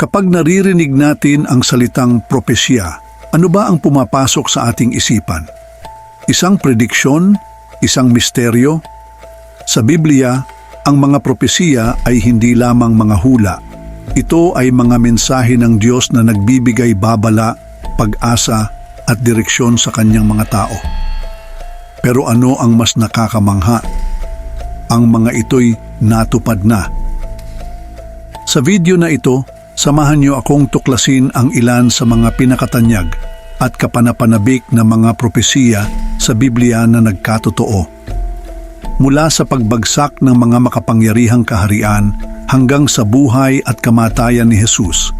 Kapag naririnig natin ang salitang propesya, ano ba ang pumapasok sa ating isipan? Isang prediksyon? Isang misteryo? Sa Biblia, ang mga propesiya ay hindi lamang mga hula. Ito ay mga mensahe ng Diyos na nagbibigay babala, pag-asa at direksyon sa kanyang mga tao. Pero ano ang mas nakakamangha? Ang mga ito'y natupad na. Sa video na ito, samahan niyo akong tuklasin ang ilan sa mga pinakatanyag at kapanapanabik na mga propesiya sa Biblia na nagkatotoo mula sa pagbagsak ng mga makapangyarihang kaharian hanggang sa buhay at kamatayan ni Jesus.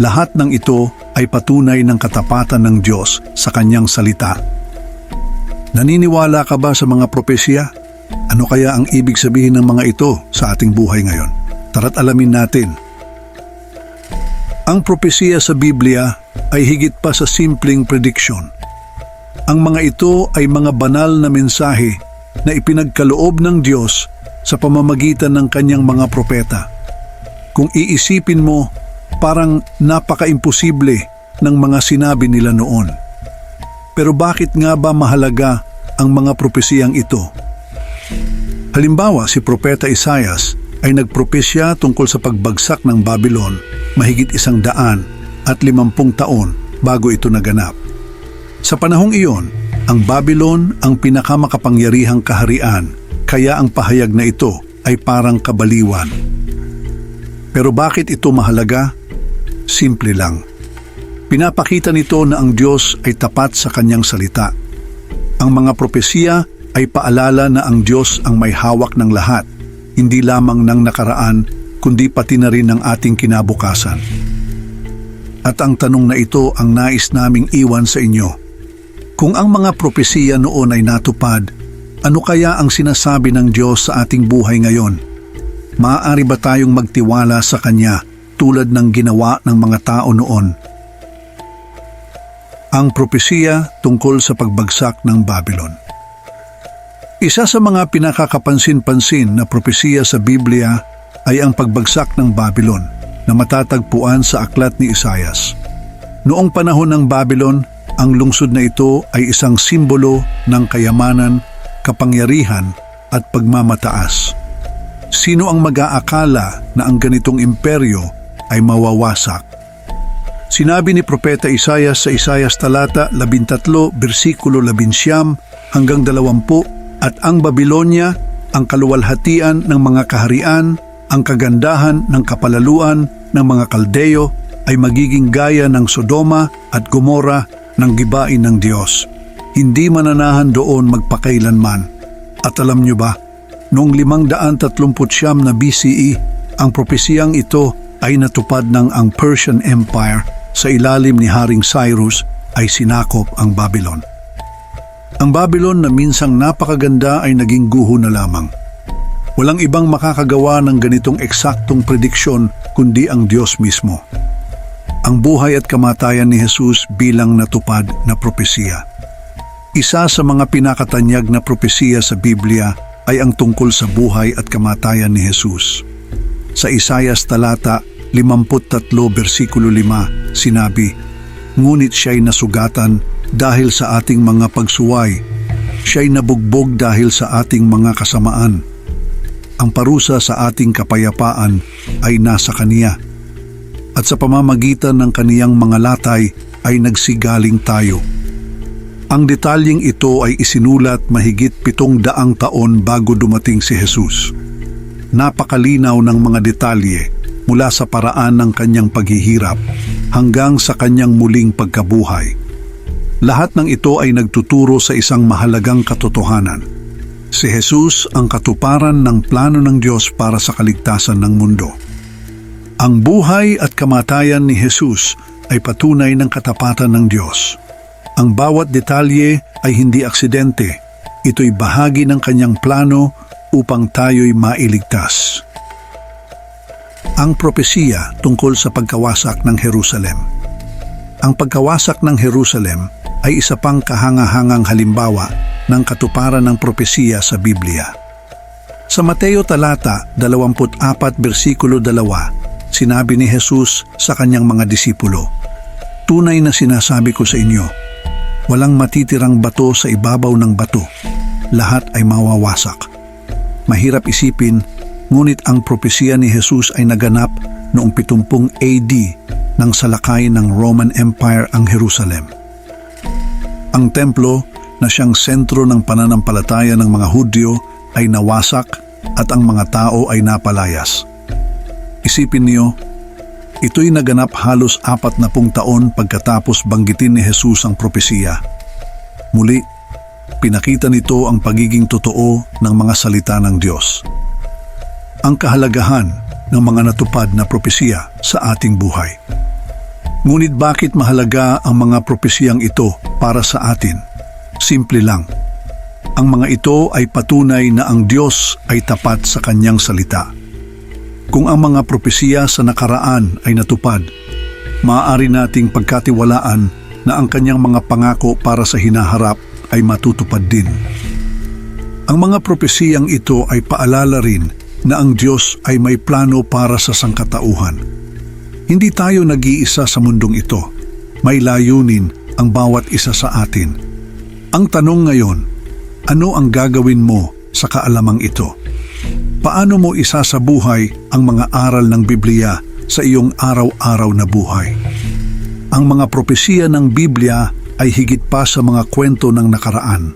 Lahat ng ito ay patunay ng katapatan ng Diyos sa kanyang salita. Naniniwala ka ba sa mga propesya? Ano kaya ang ibig sabihin ng mga ito sa ating buhay ngayon? Tara't alamin natin. Ang propesya sa Biblia ay higit pa sa simpleng prediction. Ang mga ito ay mga banal na mensahe na ipinagkaloob ng Diyos sa pamamagitan ng kanyang mga propeta. Kung iisipin mo, parang napaka-imposible ng mga sinabi nila noon. Pero bakit nga ba mahalaga ang mga propesiyang ito? Halimbawa, si Propeta Isayas ay nagpropesya tungkol sa pagbagsak ng Babylon mahigit isang daan at limampung taon bago ito naganap. Sa panahong iyon, ang Babylon ang pinakamakapangyarihang kaharian, kaya ang pahayag na ito ay parang kabaliwan. Pero bakit ito mahalaga? Simple lang. Pinapakita nito na ang Diyos ay tapat sa kanyang salita. Ang mga propesiya ay paalala na ang Diyos ang may hawak ng lahat, hindi lamang ng nakaraan, kundi pati na rin ng ating kinabukasan. At ang tanong na ito ang nais naming iwan sa inyo. Kung ang mga propesiya noon ay natupad, ano kaya ang sinasabi ng Diyos sa ating buhay ngayon? Maaari ba tayong magtiwala sa Kanya tulad ng ginawa ng mga tao noon? Ang propesiya tungkol sa pagbagsak ng Babylon. Isa sa mga pinakakapansin-pansin na propesiya sa Biblia ay ang pagbagsak ng Babylon na matatagpuan sa aklat ni Isayas. Noong panahon ng Babylon, ang lungsod na ito ay isang simbolo ng kayamanan, kapangyarihan at pagmamataas. Sino ang mag-aakala na ang ganitong imperyo ay mawawasak? Sinabi ni Propeta Isayas sa Isayas talata 13, bersikulo 11 hanggang 20 at ang Babylonia, ang kaluwalhatian ng mga kaharian, ang kagandahan ng kapalaluan ng mga Kaldeo ay magiging gaya ng Sodoma at Gomora ng gibain ng Diyos. Hindi mananahan doon magpakailanman. At alam nyo ba, noong 539 na BCE, ang propesiyang ito ay natupad ng ang Persian Empire sa ilalim ni Haring Cyrus ay sinakop ang Babylon. Ang Babylon na minsang napakaganda ay naging guho na lamang. Walang ibang makakagawa ng ganitong eksaktong prediksyon kundi ang Diyos mismo. Ang buhay at kamatayan ni Jesus bilang natupad na propesiya. Isa sa mga pinakatanyag na propesiya sa Biblia ay ang tungkol sa buhay at kamatayan ni Jesus. Sa Isayas talata 53 versikulo 5 sinabi, Ngunit siya'y nasugatan dahil sa ating mga pagsuway, siya'y nabugbog dahil sa ating mga kasamaan. Ang parusa sa ating kapayapaan ay nasa Kaniya. At sa pamamagitan ng kaniyang mga latay ay nagsigaling tayo. Ang detalyeng ito ay isinulat mahigit pitong daang taon bago dumating si Jesus. Napakalinaw ng mga detalye mula sa paraan ng kanyang paghihirap hanggang sa kanyang muling pagkabuhay. Lahat ng ito ay nagtuturo sa isang mahalagang katotohanan. Si Jesus ang katuparan ng plano ng Diyos para sa kaligtasan ng mundo. Ang buhay at kamatayan ni Jesus ay patunay ng katapatan ng Diyos. Ang bawat detalye ay hindi aksidente. Ito'y bahagi ng kanyang plano upang tayo'y mailigtas. Ang propesiya tungkol sa pagkawasak ng Jerusalem. Ang pagkawasak ng Jerusalem ay isa pang kahangahangang halimbawa ng katuparan ng propesiya sa Biblia. Sa Mateo talata 24 bersikulo 2, sinabi ni Jesus sa kanyang mga disipulo, Tunay na sinasabi ko sa inyo, walang matitirang bato sa ibabaw ng bato. Lahat ay mawawasak. Mahirap isipin, ngunit ang propesya ni Jesus ay naganap noong 70 AD nang salakay ng Roman Empire ang Jerusalem. Ang templo na siyang sentro ng pananampalataya ng mga Hudyo ay nawasak at ang mga tao ay napalayas. Isipin niyo, ito'y naganap halos apat na pung taon pagkatapos banggitin ni Jesus ang propesiya. Muli, pinakita nito ang pagiging totoo ng mga salita ng Diyos. Ang kahalagahan ng mga natupad na propesiya sa ating buhay. Ngunit bakit mahalaga ang mga propesiyang ito para sa atin? Simple lang. Ang mga ito ay patunay na ang Diyos ay tapat sa kanyang salita. Kung ang mga propesiya sa nakaraan ay natupad, maaari nating pagkatiwalaan na ang kanyang mga pangako para sa hinaharap ay matutupad din. Ang mga propesiyang ito ay paalala rin na ang Diyos ay may plano para sa sangkatauhan. Hindi tayo nag-iisa sa mundong ito. May layunin ang bawat isa sa atin. Ang tanong ngayon, ano ang gagawin mo sa kaalamang ito? Paano mo isasabuhay ang mga aral ng Biblia sa iyong araw-araw na buhay? Ang mga propesiya ng Biblia ay higit pa sa mga kwento ng nakaraan.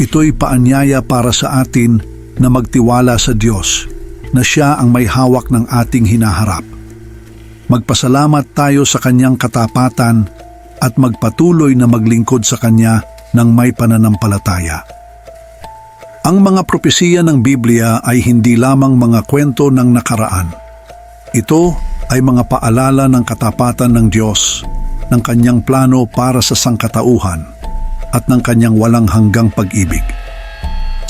Ito'y paanyaya para sa atin na magtiwala sa Diyos na Siya ang may hawak ng ating hinaharap. Magpasalamat tayo sa Kanyang katapatan at magpatuloy na maglingkod sa Kanya ng may pananampalataya. Ang mga propesiya ng Biblia ay hindi lamang mga kwento ng nakaraan. Ito ay mga paalala ng katapatan ng Diyos, ng kanyang plano para sa sangkatauhan at ng kanyang walang hanggang pag-ibig.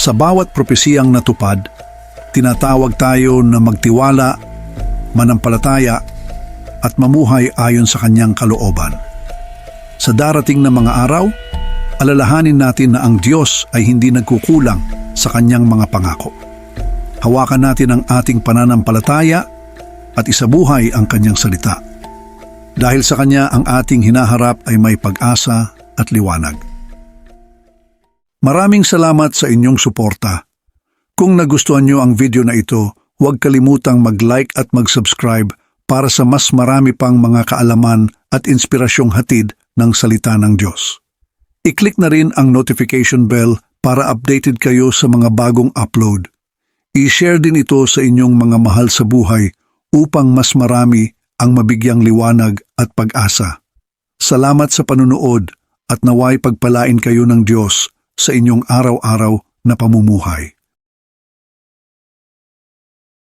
Sa bawat propesiyang natupad, tinatawag tayo na magtiwala, manampalataya at mamuhay ayon sa kanyang kalooban. Sa darating na mga araw, alalahanin natin na ang Diyos ay hindi nagkukulang sa kanyang mga pangako. Hawakan natin ang ating pananampalataya at isabuhay ang kanyang salita. Dahil sa kanya ang ating hinaharap ay may pag-asa at liwanag. Maraming salamat sa inyong suporta. Kung nagustuhan nyo ang video na ito, huwag kalimutang mag-like at mag-subscribe para sa mas marami pang mga kaalaman at inspirasyong hatid ng salita ng Diyos. I-click na rin ang notification bell para updated kayo sa mga bagong upload. I-share din ito sa inyong mga mahal sa buhay upang mas marami ang mabigyang liwanag at pag-asa. Salamat sa panunood at naway pagpalain kayo ng Diyos sa inyong araw-araw na pamumuhay.